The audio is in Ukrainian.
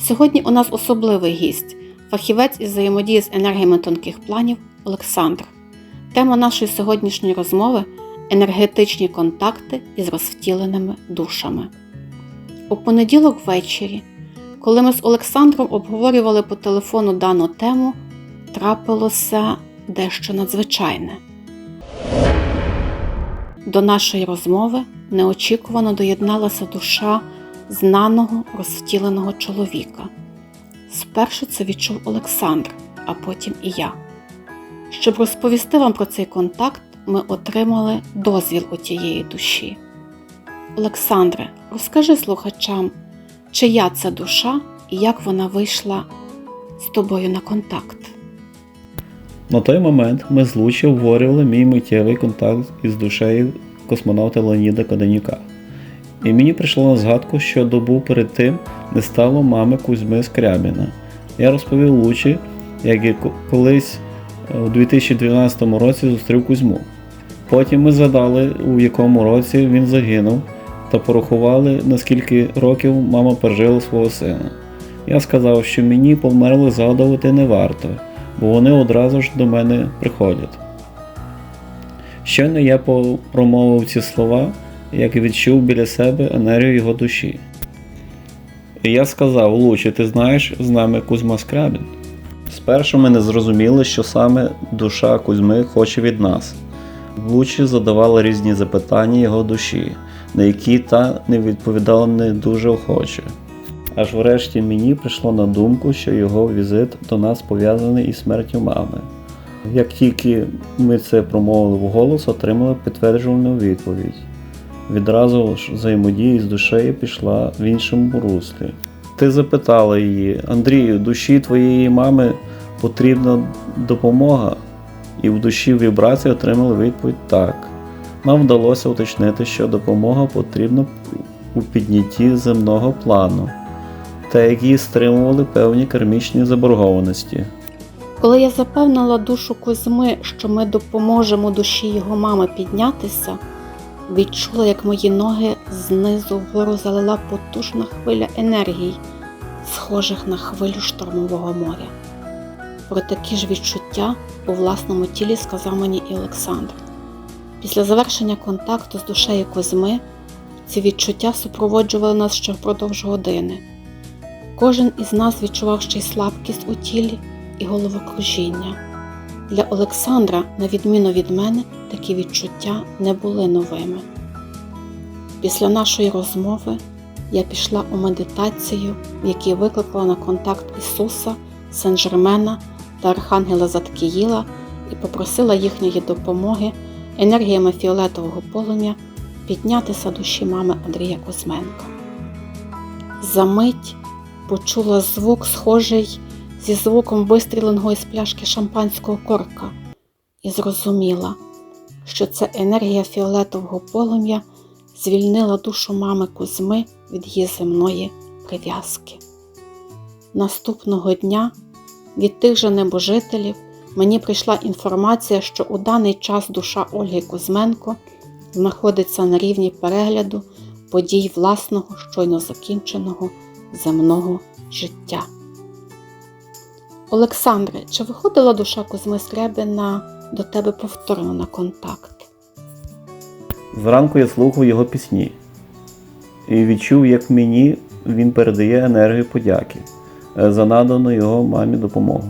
Сьогодні у нас особливий гість, фахівець із взаємодії з енергіями тонких планів Олександр. Тема нашої сьогоднішньої розмови енергетичні контакти із розвтіленими душами. У понеділок ввечері, коли ми з Олександром обговорювали по телефону дану тему, трапилося дещо надзвичайне. До нашої розмови неочікувано доєдналася душа знаного розвтіленого чоловіка. Спершу це відчув Олександр, а потім і я. Щоб розповісти вам про цей контакт, ми отримали дозвіл у тієї душі. Олександре, розкажи слухачам, чия це душа і як вона вийшла з тобою на контакт. На той момент ми з Лучі обговорювали мій миттєвий контакт із душею космонавта Леоніда Каденюка. І мені прийшло на згадку, що добу перед тим не стало мами Кузьми Скрябіна. Я розповів Лучі, як я колись е, у 2012 році зустрів Кузьму. Потім ми згадали, у якому році він загинув, та порахували, наскільки років мама пережила свого сина. Я сказав, що мені померлих згадувати не варто, бо вони одразу ж до мене приходять. Щойно я промовив ці слова, як відчув біля себе енергію його душі. І я сказав, Лучі, ти знаєш, з нами Кузьма Скрабін. Спершу ми не зрозуміли, що саме душа Кузьми хоче від нас. Лучі задавала різні запитання його душі, на які та не відповідала не дуже охоче. Аж врешті мені прийшло на думку, що його візит до нас пов'язаний із смертю мами. Як тільки ми це промовили вголос, отримали підтверджувальну відповідь. Відразу ж взаємодія з душею пішла в іншому руслі. Ти запитала її, Андрію, душі твоєї мами потрібна допомога? І в душі вібрації отримали відповідь так. Нам вдалося уточнити, що допомога потрібна у піднятті земного плану, та які стримували певні кармічні заборгованості. Коли я запевнила душу Кузьми, що ми допоможемо душі його мами піднятися, відчула, як мої ноги знизу вгору залила потужна хвиля енергій, схожих на хвилю штормового моря. Про такі ж відчуття у власному тілі сказав мені і Олександр. Після завершення контакту з душею Кузьми ці відчуття супроводжували нас ще впродовж години. Кожен із нас відчував ще й слабкість у тілі і головокружіння. Для Олександра, на відміну від мене, такі відчуття не були новими. Після нашої розмови я пішла у медитацію, в якій викликала на контакт Ісуса, Сен-Жермена та Архангела Заткіїла і попросила їхньої допомоги енергіями фіолетового полум'я піднятися душі мами Андрія Кузьменка. За мить почула звук, схожий зі звуком вистріленого із пляшки шампанського корка, і зрозуміла, що це енергія фіолетового полум'я звільнила душу мами Кузьми від її земної прив'язки. Наступного дня від тих же небожителів мені прийшла інформація, що у даний час душа Ольги Кузьменко знаходиться на рівні перегляду подій власного щойно закінченого земного життя. Олександре, чи виходила душа Кузьми Сребина до тебе повторно на контакт? Зранку я слухав його пісні і відчув, як мені він передає енергію подяки за надану його мамі допомогу.